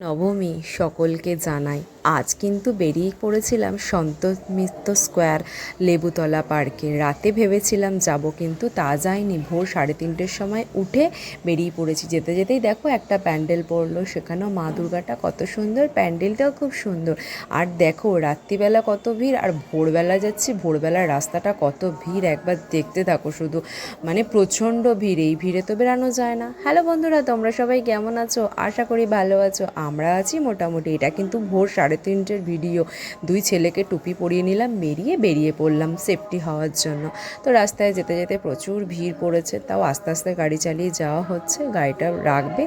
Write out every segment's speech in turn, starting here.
নবমী সকলকে জানাই। আজ কিন্তু বেরিয়ে পড়েছিলাম সন্ত মিত্র স্কোয়ার লেবুতলা পার্কে। রাতে ভেবেছিলাম যাব, কিন্তু তা যায়নি ভোর সাড়ে তিনটের সময় উঠে বেরিয়ে পড়েছি। যেতে যেতেই দেখো একটা প্যান্ডেল পড়ল সেখানেও মা দুর্গাটা কত সুন্দর, প্যান্ডেলটাও খুব সুন্দর। আর দেখো রাত্রিবেলা কত ভিড়, আর ভোরবেলা যাচ্ছি, ভোরবেলার রাস্তাটা কত ভিড়, একবার দেখতে থাকো শুধু। মানে প্রচণ্ড ভিড়, এই ভিড়ে তো বেরানো যায় না। হ্যালো বন্ধুরা, তোমরা সবাই কেমন আছো? আশা করি ভালো আছো। আমরা আছি মোটামুটি। এটা কিন্তু ভোর সাড়ে তিনটের ভিডিও। দুই ছেলেকে টুপি পরিয়ে নিলাম, বেরিয়ে বেরিয়ে পড়লাম সেফটি হওয়ার জন্য। তো রাস্তায় যেতে যেতে প্রচুর ভিড় পড়েছে, তাও আস্তে আস্তে গাড়ি চালিয়ে যাওয়া হচ্ছে, গাড়িটা রাখবে।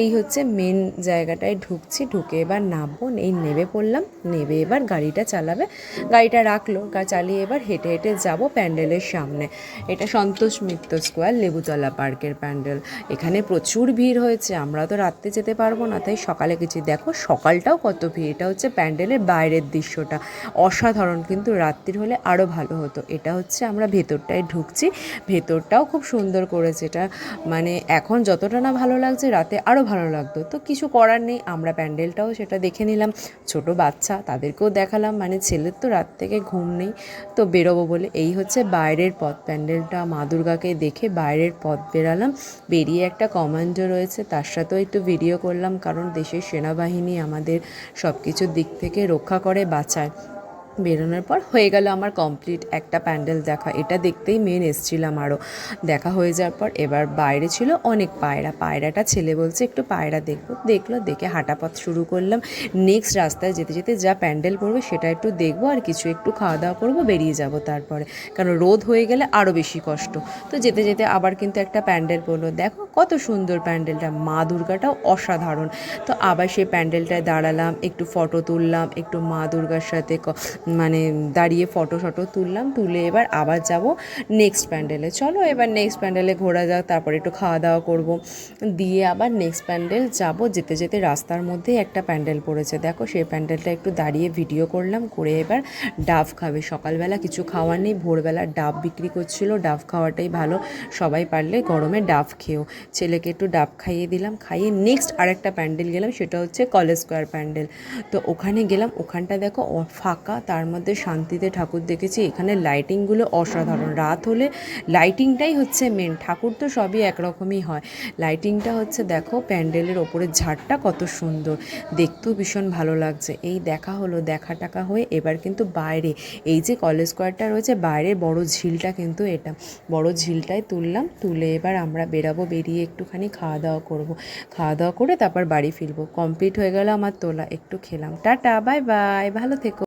এই হচ্ছে মেন জায়গাটায় ঢুকছি, ঢুকে এবার নামবো, এই নেবে পড়লাম, নেবে এবার গাড়িটা চালাবে। গাড়িটা রাখল চালিয়ে এবার হেঁটে হেঁটে যাব প্যান্ডেলের সামনে। এটা সন্তোষ মিত্র স্কোয়ার, লেবুতলা পার্কের প্যান্ডেল। এখানে প্রচুর ভিড় হয়েছে, আমরা তো রাত্রে যেতে পারব না, তাই সকালে গেছি দেখো, সকালটাও কত ভিড়। এটা হচ্ছে প্যান্ডেলের বাইরের দৃশ্যটা। অসাধারণ কিন্তু রাত্রির হলে আরও ভালো হতো। এটা হচ্ছে আমরা ভেতরটায় ঢুকছি। ভেতরটাও খুব সুন্দর করেছে এটা। মানে এখন যতটা না ভালো লাগছে, রাতে আরও ভালো লাগতো। তো কিছু করার নেই, আমরা প্যান্ডেলটাও সেটা দেখে নিলাম। ছোট বাচ্চা, তাদেরকেও দেখালাম। মানে ছেলের তো রাত থেকে ঘুম নেই। তো বেরোবো বলে। এই হচ্ছে বাইরের পথ। প্যান্ডেলটা মা দুর্গাকে দেখে বাইরের পথ বেরালাম। বেরিয়ে একটা কমান্ডো রয়েছে। তার সাথেও একটু ভিডিও করলাম। কারণ দেশের সেনাবাহিনী আমাদের সব কিছুর দিক থেকে রক্ষা করে বাঁচায়। বেরোনোর পর হয়ে গেল আমার কমপ্লিট একটা প্যান্ডেল দেখা। এটা দেখতেই মেন এসছিলাম আরও দেখা হয়ে যাওয়ার পর এবার বাইরে ছিল অনেক পায়রা। পায়রাটা ছেলে বলছে, একটু পায়রা দেখব দেখল, দেখে হাঁটা পথ শুরু করলাম। নেক্সট রাস্তায় যেতে যেতে যা প্যান্ডেল পড়বে সেটা একটু দেখব আর কিছু একটু খাওয়া দাওয়া করব, বেরিয়ে যাব তারপরে। কারণ রোদ হয়ে গেলে আরও বেশি কষ্ট। তো যেতে যেতে আবার কিন্তু একটা প্যান্ডেল পড়ল দেখো কত সুন্দর প্যান্ডেলটা। মা দুর্গাটাও অসাধারণ। তো আবার সেই প্যান্ডেলটায় দাঁড়ালাম, একটু ফটো তুললাম, একটু মা দুর্গার সাথে মানে দাঁড়িয়ে ফটো ফটো তুললাম, তুলে এবার আবার যাব নেক্সট প্যান্ডেলে চলো এবার নেক্সট প্যান্ডেলে ঘোরা যাক, তারপরে একটু খাওয়া দাওয়া করব। দিয়ে আবার নেক্সট প্যান্ডেল যাব, যেতে যেতে রাস্তার মধ্যে একটা প্যান্ডেল পড়েছে। দেখো সেই প্যান্ডেলটা একটু দাঁড়িয়ে ভিডিও করলাম, করে এবার ডাব খাবে। সকালবেলা কিছু খাওয়ার নেই, ভোরবেলা ডাব বিক্রি করছিল, ডাব খাওয়াটাই ভালো। সবাই পারলে গরমে ডাব খেও। ছেলেকে একটু ডাব খাইয়ে দিলাম, খাইয়ে নেক্সট আরেকটা প্যান্ডেল গেলাম, সেটা হচ্ছে কলেজ স্কোয়ার প্যান্ডেল তো ওখানে গেলাম, ওখানটা দেখো ফাঁকা মধ্যে শান্তিতে ঠাকুর দেখেছি। এখানে লাইটিংগুলো অসাধারণ। রাত হলে লাইটিংটাই হচ্ছে মেন ঠাকুর তো সবই একরকমই হয়। লাইটিংটা হচ্ছে দেখো, প্যান্ডেলের ওপরের ঝাড়টা কত সুন্দর। দেখতেও ভীষণ ভালো লাগছে। এই দেখা হলো, দেখা টাকা হয়ে এবার কিন্তু বাইরে। এই যে কলেজ স্কোয়ারটা রয়েছে, বাইরে বড় ঝিলটা কিন্তু এটা। বড় ঝিলটায় তুললাম, তুলে এবার আমরা বেরাবো, বেরিয়ে একটুখানি খাওয়া দাওয়া করব। খাওয়া দাওয়া করে তারপর বাড়ি ফিরবো। কমপ্লিট হয়ে গেল আমার তোলা। একটু খেলাম। টাটা বাই বাই ভালো থেকো।